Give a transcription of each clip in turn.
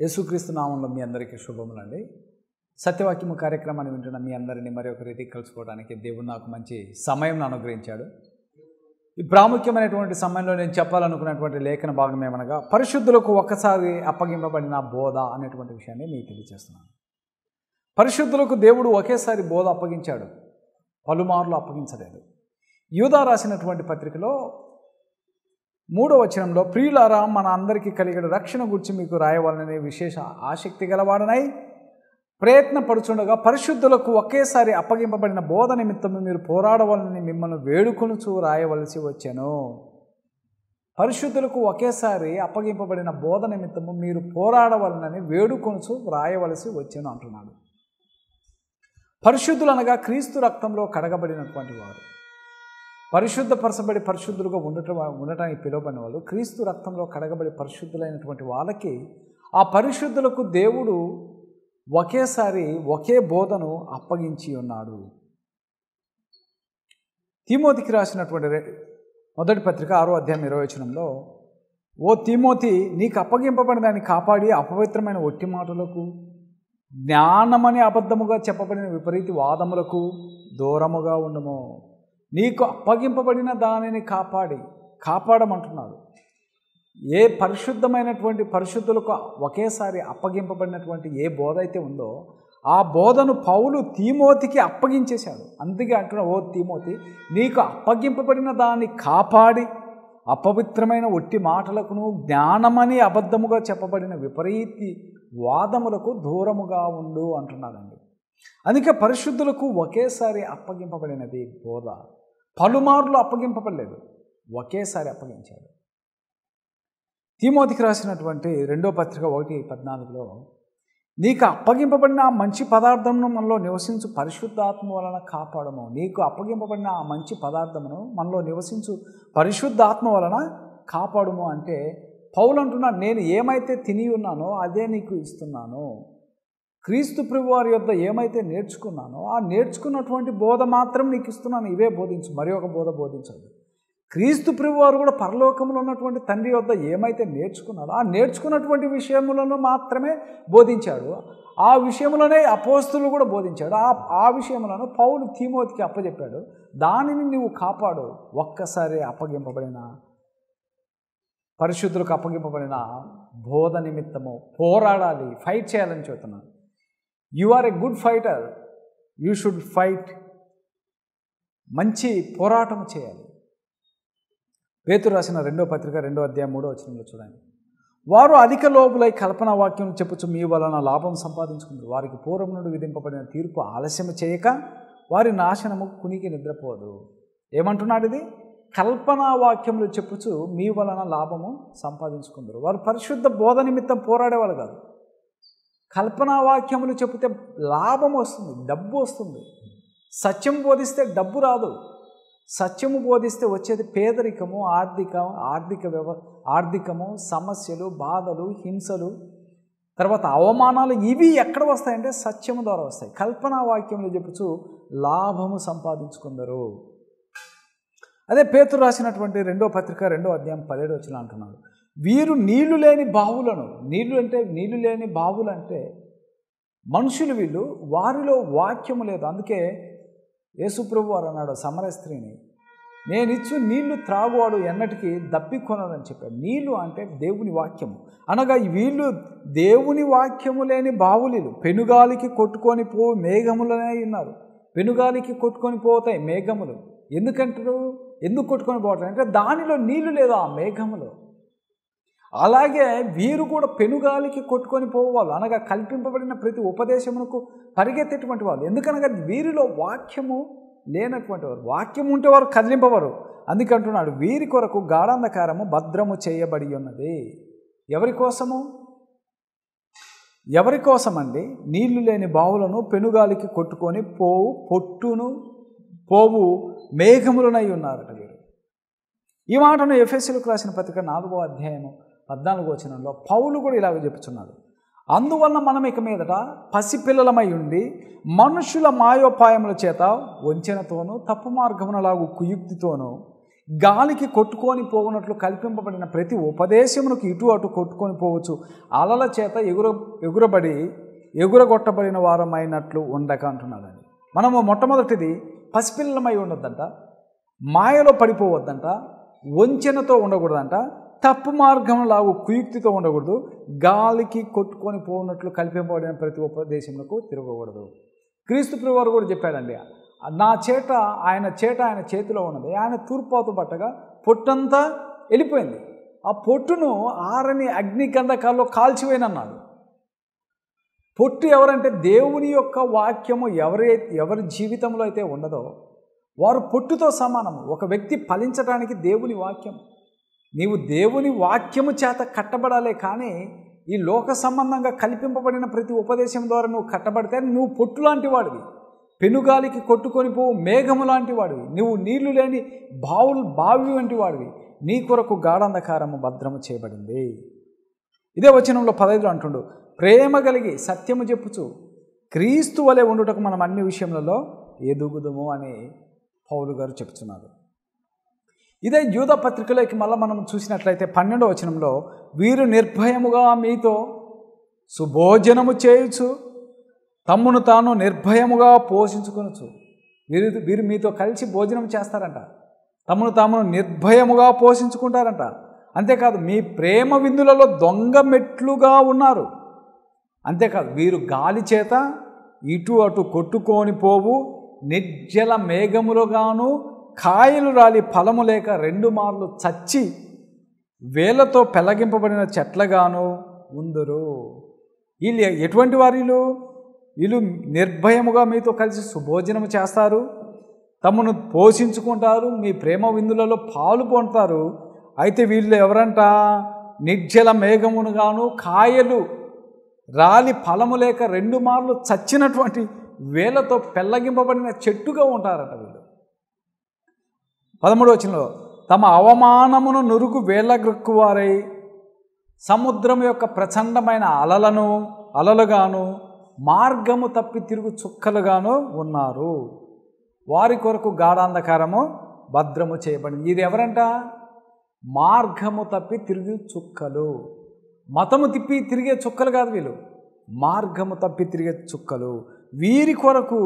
యేసుక్రీస్తు నామంలో మీ అందరికీ శుభములండి. సత్యవాక్యము కార్యక్రమాన్ని వింటున్న మీ అందరినీ మరి ఒక రీతికి కలుసుకోవడానికి దేవుడు నాకు మంచి సమయం అనుగ్రహించాడు. ఈ ప్రాముఖ్యమైనటువంటి సమయంలో నేను చెప్పాలనుకున్నటువంటి లేఖన భాగం ఏమనగా పరిశుద్ధులకు ఒక్కసారి అప్పగింపబడిన బోధ అనేటువంటి విషయాన్ని మీకు తెలియజేస్తున్నాను. పరిశుద్ధులకు దేవుడు ఒకేసారి బోధ అప్పగించాడు. పలుమార్లు అప్పగించలేదు. యూదా రాసినటువంటి పత్రికలో మూడో వచనంలో ప్రియులారా మన అందరికీ కలిగిన రక్షణ గురించి మీకు రాయవాలనే విశేష ఆసక్తి గలవాడనై ప్రయత్నపడుచుండగా పరిశుద్ధులకు ఒకేసారి అప్పగింపబడిన బోధ నిమిత్తము మీరు పోరాడవాలని మిమ్మల్ని వేడుకొనుచు రాయవలసి వచ్చాను. పరిశుద్ధులకు ఒకేసారి అప్పగింపబడిన బోధ నిమిత్తము మీరు పోరాడవలనని వేడుకొనుచు రాయవలసి వచ్చాను అంటున్నాడు. పరిశుద్ధులు అనగా క్రీస్తు రక్తంలో కడగబడినటువంటి వారు. పరిశుద్ధపరచబడి పరిశుద్ధులుగా ఉండటం ఉండటానికి పిలువబడిన వాళ్ళు క్రీస్తు రక్తంలో కడగబడి పరిశుద్ధులైనటువంటి వాళ్ళకి ఆ పరిశుద్ధులకు దేవుడు ఒకేసారి ఒకే బోధను అప్పగించి ఉన్నాడు. తిమోతికి రాసినటువంటి మొదటి పత్రిక ఆరో అధ్యాయం ఇరవై ఓ తిమోతి నీకు అప్పగింపబడిన దాన్ని కాపాడి అపవిత్రమైన ఒట్టి మాటలకు జ్ఞానమని అబద్ధముగా చెప్పబడిన విపరీత వాదములకు దూరముగా ఉండము. నీకు అప్పగింపబడిన దానిని కాపాడి కాపాడమంటున్నాడు. ఏ పరిశుద్ధమైనటువంటి పరిశుద్ధులకు ఒకేసారి అప్పగింపబడినటువంటి ఏ బోధ అయితే ఉందో ఆ బోధను పౌలు తీమోతికి అప్పగించేశాడు. అందుకే అంటున్నా ఓ తీమోతి నీకు అప్పగింపబడిన దాన్ని కాపాడి అపవిత్రమైన ఒట్టి మాటలకును జ్ఞానమని అబద్ధముగా చెప్పబడిన విపరీతి వాదములకు దూరముగా ఉండు అంటున్నాడండి. అందుకే పరిశుద్ధులకు ఒకేసారి అప్పగింపబడినది బోధ. పలుమార్లు అప్పగింపబడలేదు. ఒకేసారి అప్పగించాడు. తిమోతికి రాసినటువంటి రెండో పత్రిక ఒకటి పద్నాలుగులో నీకు అప్పగింపబడిన ఆ మంచి పదార్థమును మనలో నివసించు పరిశుద్ధాత్మ వలన కాపాడము. నీకు అప్పగింపబడిన ఆ మంచి పదార్థమును మనలో నివసించు పరిశుద్ధాత్మ వలన కాపాడము అంటే పౌలు అంటున్నాడు నేను ఏమైతే తిని ఉన్నానో అదే నీకు ఇస్తున్నాను. క్రీస్తు ప్రభు వారి యొక్క ఏమైతే నేర్చుకున్నానో ఆ నేర్చుకున్నటువంటి బోధ మాత్రం నీకు ఇస్తున్నాను. ఇవే బోధించు. మరి ఒక బోధ బోధించదు. క్రీస్తు ప్రభు వారు కూడా పరలోకంలో ఉన్నటువంటి తండ్రి వద్ద ఏమైతే నేర్చుకున్నారో ఆ నేర్చుకున్నటువంటి విషయములను మాత్రమే బోధించాడు. ఆ విషయంలోనే అపోస్తులు కూడా బోధించాడు. ఆ ఆ విషయములను పౌలు తీమోతికి అప్పచెప్పాడు దానిని నువ్వు కాపాడు. ఒక్కసారి అప్పగింపబడిన పరిశుద్ధులకు అప్పగింపబడిన బోధ నిమిత్తము పోరాడాలి. ఫైట్ చేయాలని చెబుతున్నాను. You are a good fighter you should fight మంచి పోరాటం చేయాలి. పేతురు రాసిన రెండో పత్రిక రెండో అధ్యాయం మూడో వచ్చినంలో చూడండి. వారు అధిక లోపులై కల్పన వాక్యం చెప్పుచు మీ వలన లాభం సంపాదించుకుంటారు వారికి పూర్వం నుండి విధింపబడిన తీర్పు ఆలస్యం చేయక వారి నాశనము కునికి నిద్రపోదు. ఏమంటున్నాడు ఇది? కల్పనా వాక్యములు చెప్పుచు మీ వలన లాభము సంపాదించుకుందరు. వారు పరిశుద్ధ బోధ నిమిత్తం పోరాడేవాళ్ళు కాదు. కల్పనా వాక్యములు చెబితే లాభం వస్తుంది డబ్బు వస్తుంది. సత్యం బోధిస్తే డబ్బు రాదు. సత్యము బోధిస్తే వచ్చేది పేదరికము ఆర్థిక ఆర్థిక వ్యవ ఆర్థికము సమస్యలు బాధలు హింసలు. తర్వాత అవమానాలు ఇవి ఎక్కడ వస్తాయంటే సత్యము ద్వారా వస్తాయి. కల్పనా వాక్యములు చెప్పుచు లాభము సంపాదించుకుందరు. అదే పేతురు రాసినటువంటి రెండో పత్రిక రెండో అధ్యాయం పదిహేడు వచ్చిన అంటున్నాడు. వీరు నీళ్ళు లేని బావులను నీళ్ళు అంటే నీళ్ళు లేని బావులు అంటే మనుషులు వీళ్ళు వారిలో వాక్యము లేదు. అందుకే యేసుప్రభు వారు అన్నాడు సమర స్త్రీని నేను నీళ్ళు త్రాగువాడు ఎన్నటికీ దప్పికొనని చెప్పాడు. నీళ్ళు అంటే దేవుని వాక్యము. అనగా వీళ్ళు దేవుని వాక్యము లేని బావులీలు పెనుగాలికి కొట్టుకొని పో మేఘములనే ఉన్నారు. పెనుగాలికి కొట్టుకొని పోతాయి మేఘములు. ఎందుకంటారు? ఎందుకు కొట్టుకొని పోవట్లేదు అంటే దానిలో నీళ్ళు లేదు ఆ మేఘములో? అలాగే వీరు కూడా పెనుగాలికి కొట్టుకొని పోవాలి. అనగా కల్పింపబడిన ప్రతి ఉపదేశమునకు పరిగెత్తేటువంటి వాళ్ళు ఎందుకనగా వీరిలో వాక్యము లేనటువంటి వారు. వాక్యం ఉంటే వారు కదిలింపవరు అందుకంటున్నాడు వీరి కొరకు గాఢాంధకారము భద్రము చేయబడి ఉన్నది. ఎవరి కోసము? ఎవరి కోసమండి? నీళ్ళు లేని బావులను పెనుగాలికి కొట్టుకొని పోవు పొట్టును పోవు మేఘములనై ఉన్నారట వీరు. ఈ మాటను ఎఫ్ఎస్సీలకు రాసిన పత్రిక నాలుగో అధ్యాయము పద్నాలుగు వచనంలో పౌలు కూడా ఇలాగ చెప్పుచున్నాడు. అందువలన మనం ఇక మీదట పసిపిల్లలమై ఉండి మనుషుల మాయోపాయముల చేత వంచెనతోనూ తప్పు మార్గమునలాగు కుయుక్తితోనూ గాలికి కొట్టుకొని పోవునట్లు కల్పింపబడిన ప్రతి ఉపదేశమునకు ఇటు అటు కొట్టుకొని పోవచ్చు. అలల చేత ఎగుర ఎగురబడి ఎగురగొట్టబడిన వారమైనట్లు ఉండక అంటున్నాడండి. మనము మొట్టమొదటిది పసిపిల్లలమై ఉండొద్దంట మాయలో పడిపోవద్దంట వంచెనతో ఉండకూడదంట తప్పు మార్గం లాగు కుయుక్తితో ఉండకూడదు. గాలికి కొట్టుకొని పోనట్లు కల్పింపబడిన ప్రతి ఉపదేశములకు తిరగకూడదు. క్రీస్తు ప్రివారు కూడా చెప్పాడండి నా చేట ఆయన చేట ఆయన చేతిలో ఉన్నది. ఆయన తూర్పాతు పట్టగా పొట్టంతా వెళ్ళిపోయింది. ఆ పొట్టును ఆరని అగ్ని గంధకాల్లో కాల్చివేయనన్నాడు. పొట్టు ఎవరంటే దేవుని యొక్క వాక్యము ఎవరి ఎవరి జీవితంలో అయితే ఉండదో వారు పొట్టుతో సమానము. ఒక వ్యక్తి ఫలించడానికి దేవుని వాక్యం. నీవు దేవుని వాక్యము చేత కట్టబడాలే కానీ ఈ లోక సంబంధంగా కల్పింపబడిన ప్రతి ఉపదేశం ద్వారా నువ్వు కట్టబడితే నువ్వు పొట్టు లాంటి వాడివి. పెనుగాలికి కొట్టుకొని పోవు మేఘము లాంటి వాడివి. నువ్వు నీళ్ళు లేని బావులు బావి వంటి వాడివి. నీ కొరకు గాఢంధకారము భద్రము చేయబడింది. ఇదే వచనంలో పదైదులు అంటుండు ప్రేమ కలిగి సత్యము చెప్పుచు క్రీస్తు వలె ఉండుటకు మనం అన్ని విషయములలో ఎదుగుదము అని పౌలు గారు చెప్తున్నారు. ఇదే యూద పత్రికలోకి మళ్ళీ మనం చూసినట్లయితే పన్నెండో వచనంలో వీరు నిర్భయముగా మీతో సుభోజనము చేయుచు తమ్మును తాను నిర్భయముగా పోషించుకొనచ్చు వీరు వీరు మీతో కలిసి భోజనం చేస్తారంట. తమను తామును నిర్భయముగా పోషించుకుంటారంట. అంతేకాదు మీ ప్రేమ విందులలో దొంగ మెట్లుగా ఉన్నారు. అంతేకాదు వీరు గాలి చేత ఇటు అటు కొట్టుకొని పోవు నిర్జల మేఘములుగాను కాయలు రాలి ఫలము లేక రెండు మార్లు చచ్చి వేలతో పెళ్ళగింపబడిన చెట్లగాను ఉందరు. వీళ్ళు ఎటువంటి వారిలు? వీళ్ళు నిర్భయముగా మీతో కలిసి సుభోజనము చేస్తారు. తమను పోషించుకుంటారు. మీ ప్రేమ విందులలో పాలు పొందుతారు. అయితే వీళ్ళు ఎవరంట? నిర్జల మేఘమునుగాను కాయలు రాలి ఫలము లేక రెండు మార్లు చచ్చినటువంటి వేలతో పెళ్ళగింపబడిన చెట్టుగా ఉంటారట వీళ్ళు. పదమూడు వచనంలో తమ అవమానమును నురుగు వేళ్ళగ్రక్కువారై సముద్రం యొక్క ప్రచండమైన అలలను అలలుగాను మార్గము తప్పి తిరుగు చుక్కలుగాను ఉన్నారు. వారి కొరకు గాఢాంధకారము భద్రము చేయబడింది. ఇది ఎవరంట? మార్గము తప్పి తిరిగి చుక్కలు. మతము తిప్పి తిరిగే చుక్కలు కాదు వీళ్ళు. మార్గము తప్పి తిరిగే చుక్కలు. వీరి కొరకు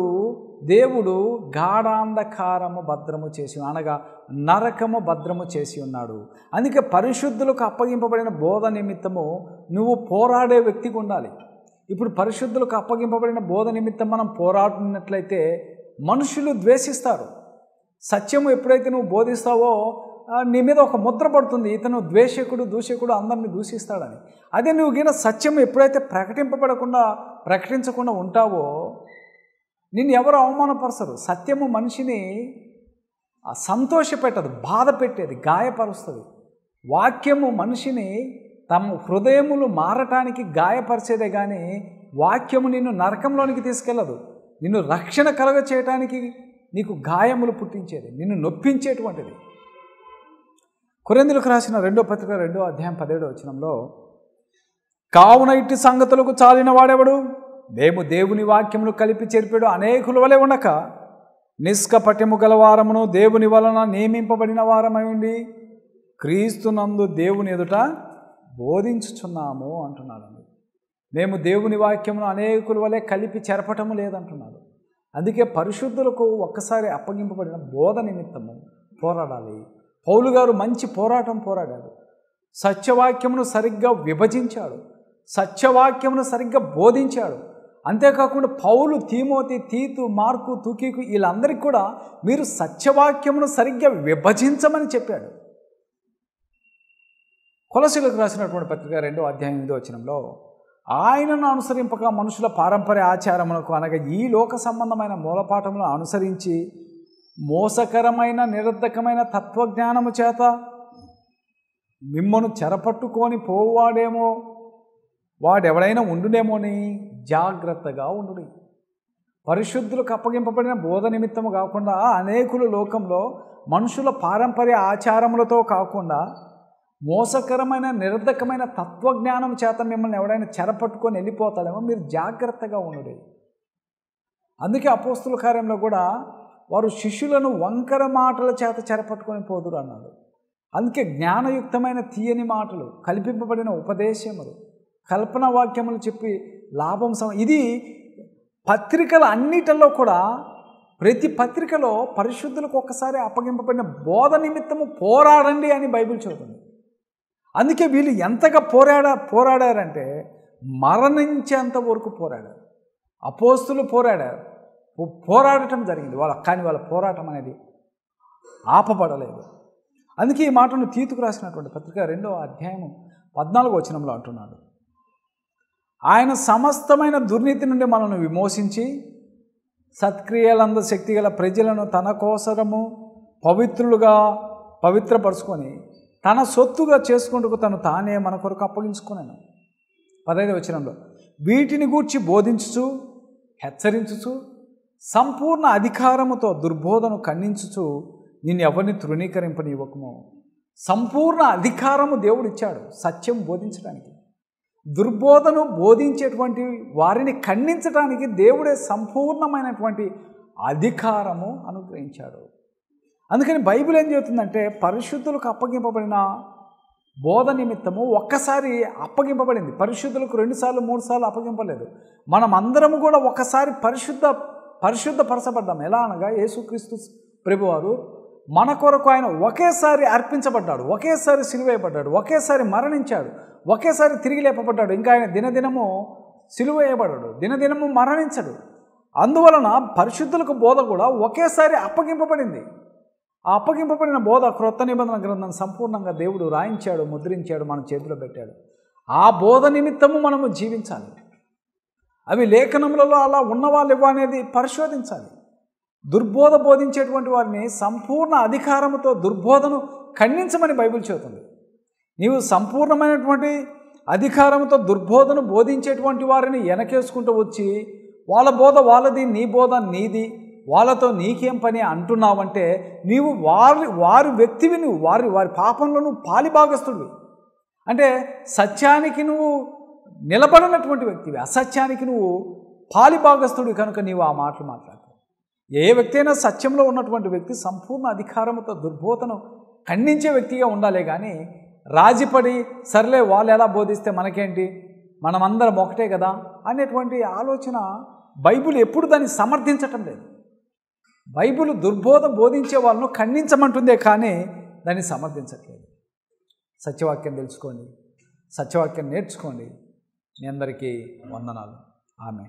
దేవుడు గాఢాంధకారము భద్రము చేసి అనగా నరకము భద్రము చేసి ఉన్నాడు. అందుకే పరిశుద్ధులకు అప్పగింపబడిన బోధ నిమిత్తము నువ్వు పోరాడే వ్యక్తికి ఉండాలి. ఇప్పుడు పరిశుద్ధులకు అప్పగింపబడిన బోధ నిమిత్తం మనం పోరాడినట్లయితే మనుషులు ద్వేషిస్తారు. సత్యము ఎప్పుడైతే నువ్వు బోధిస్తావో నీ మీద ఒక ముద్ర పడుతుంది. ఇతను ద్వేషకుడు దూషకుడు అందరిని దూషిస్తాడని. అదే నువ్వు గిన సత్యం ఎప్పుడైతే ప్రకటింపబడకుండా ప్రకటించకుండా ఉంటావో నిన్ను ఎవరు అవమానపరచరు. సత్యము మనిషిని సంతోషపెట్టదు బాధ పెట్టేది గాయపరుస్తుంది. వాక్యము మనిషిని తమ హృదయములు మారటానికి గాయపరిచేదే కానీ వాక్యము నిన్ను నరకంలోనికి తీసుకెళ్ళదు నిన్ను రక్షణ కలగ చేయటానికి నీకు గాయములు పుట్టించేది నిన్ను నొప్పించేటువంటిది. కొరేందులకు రాసిన రెండో పత్రిక రెండో అధ్యాయం పదిహేడో వచనంలో కావున ఇట్టి సంగతులకు చాలిన వాడెవడు? మేము దేవుని వాక్యమును కలిపి చెరిపాడు అనేకుల వలె ఉండక నిష్కపట్యము గల వారమును దేవుని వలన నియమింపబడిన వారమై ఉండి క్రీస్తునందు దేవుని ఎదుట బోధించుచున్నాము అంటున్నాడండి. మేము దేవుని వాక్యమును అనేకుల వలె కలిపి చెరపటము లేదంటున్నాడు. అందుకే పరిశుద్ధులకు ఒక్కసారి అప్పగింపబడిన బోధ నిమిత్తము పోరాడాలి. పౌలు గారు మంచి పోరాటం పోరాడాడు. సత్యవాక్యమును సరిగ్గా విభజించాడు. సత్యవాక్యమును సరిగ్గా బోధించాడు. అంతేకాకుండా పౌలు తీమోతి తీతు మార్కు తుకీకు వీళ్ళందరికీ కూడా మీరు సత్యవాక్యమును సరిగ్గా విభజించమని చెప్పాడు. కొలసీలకు రాసినటువంటి పత్రిక రెండో అధ్యాయం ఎనిమిదో వచనంలో ఆయనను అనుసరింపక మనుషుల పారంపర్య ఆచారములకు అనగా ఈ లోక సంబంధమైన మూలపాఠములను అనుసరించి మోసకరమైన నిరర్ధకమైన తత్వజ్ఞానము చేత మిమ్మను చెరపట్టుకొని పోవాడేమో వాడెవడైనా ఉండునేమోని? జాగ్రత్తగా ఉండు పరిశుద్ధులకు అప్పగింపబడిన బోధ నిమిత్తము కాకుండా అనేకులు లోకంలో మనుషుల పారంపర్య ఆచారములతో కాకుండా మోసకరమైన నిరర్ధకమైన తత్వజ్ఞానం చేత మిమ్మల్ని ఎవడైనా చెరపట్టుకొని వెళ్ళిపోతాడేమో? మీరు జాగ్రత్తగా ఉండు అందుకే అపోస్తుల కార్యంలో కూడా వారు శిష్యులను వంకర మాటల చేత చెరపట్టుకొని పోదురు అన్నాడు. అందుకే జ్ఞానయుక్తమైన తీయని మాటలు కల్పింపబడిన ఉపదేశములు కల్పన వాక్యములు చెప్పి లాభం సమ ఇది పత్రికల అన్నిటిలో కూడా ప్రతి పత్రికలో పరిశుద్ధులకు ఒక్కసారి అప్పగింపబడిన బోధ నిమిత్తము పోరాడండి అని బైబిల్ చెబుతుంది. అందుకే వీళ్ళు ఎంతగా పోరాడా పోరాడారంటే మరణించేంత వరకు పోరాడారు. అపోస్తులు పోరాడారు. పోరాడటం జరిగింది. వాళ్ళ కానీ వాళ్ళ పోరాటం అనేది ఆపబడలేదు. అందుకే ఈ మాటను తీతుకు రాసినటువంటి పత్రిక రెండో అధ్యాయము పద్నాలుగు వచనంలో అంటున్నాడు. ఆయన సమస్తమైన దుర్నీతి నుండి మనల్ని విమోచించి సత్క్రియలంద శక్తి గల ప్రజలను తన కోసరము పవిత్రులుగా పవిత్రపరుచుకొని తన సొత్తుగా చేసుకుంటూ తను తానే మన కొరకు అప్పగించుకున్నాను పదహైదు వచనంలో వీటిని గూర్చి బోధించుచు హెచ్చరించుచు సంపూర్ణ అధికారముతో దుర్బోధను ఖండించుచు నేను ఎవరిని తృణీకరింపనివ్వకము సంపూర్ణ అధికారము దేవుడిచ్చాడు సత్యం బోధించడానికి. దుర్బోధను బోధించేటువంటి వారిని ఖండించడానికి దేవుడే సంపూర్ణమైనటువంటి అధికారము అనుగ్రహించాడు. అందుకని బైబిల్ ఏం చెబుతుందంటే పరిశుద్ధులకు అప్పగింపబడిన బోధ నిమిత్తము ఒక్కసారి అప్పగింపబడింది. పరిశుద్ధులకు రెండుసార్లు మూడు సార్లు అప్పగింపలేదు. మనం అందరము కూడా ఒకసారి పరిశుద్ధ పరిశుద్ధపరచబడ్డాం. ఎలా అనగా యేసుక్రీస్తు ప్రభువారు మన కొరకు ఆయన ఒకేసారి అర్పించబడ్డాడు ఒకేసారి సిలువేయబడ్డాడు ఒకేసారి మరణించాడు ఒకేసారి తిరిగి లేపబడ్డాడు. ఇంకా ఆయన దినదినము సిలువేయబడ్డాడు దినదినము మరణించడు. అందువలన పరిశుద్ధులకు బోధ కూడా ఒకేసారి అప్పగింపబడింది. ఆ అప్పగింపబడిన బోధ క్రొత్త నిబంధన గ్రంథం సంపూర్ణంగా దేవుడు రాయించాడు ముద్రించాడు మన చేతిలో పెట్టాడు. ఆ బోధ నిమిత్తము మనము జీవించాలి. అవి లేఖనములలో అలా ఉన్నవాళ్ళు ఇవ్వనేది పరిశోధించాలి. దుర్బోధ బోధించేటువంటి వారిని సంపూర్ణ అధికారముతో దుర్బోధను ఖండించమని బైబిల్ చెబుతుంది. నీవు సంపూర్ణమైనటువంటి అధికారంతో దుర్బోధను బోధించేటువంటి వారిని వెనకేసుకుంటూ వచ్చి వాళ్ళ బోధ వాళ్ళది నీ బోధ నీది వాళ్ళతో నీకేం పని అంటున్నావంటే నీవు వారి వారి వ్యక్తివి నువ్వు వారి వారి పాపంలో నువ్వు పాలిభాగస్తుడివి అంటే సత్యానికి నువ్వు నిలబడినటువంటి వ్యక్తివి అసత్యానికి నువ్వు పాలిభాగస్థుడు కనుక నీవు ఆ మాటలు మాట్లాడతావు. ఏ వ్యక్తి అయినా సత్యంలో ఉన్నటువంటి వ్యక్తి సంపూర్ణ అధికారంతో దుర్బోధను ఖండించే వ్యక్తిగా ఉండాలి కానీ రాజీపడి సర్లే వాళ్ళు ఎలా బోధిస్తే మనకేంటి? మనమందరం ఒకటే కదా? అనేటువంటి ఆలోచన బైబిల్ ఎప్పుడు దాన్ని సమర్థించటం లేదు. బైబిల్ దుర్బోధ బోధించే వాళ్ళను ఖండించమంటుందే కానీ దాన్ని సమర్థించట్లేదు. సత్యవాక్యం తెలుసుకోండి. సత్యవాక్యం నేర్చుకోండి. మీ అందరికీ వందనాలు. ఆమె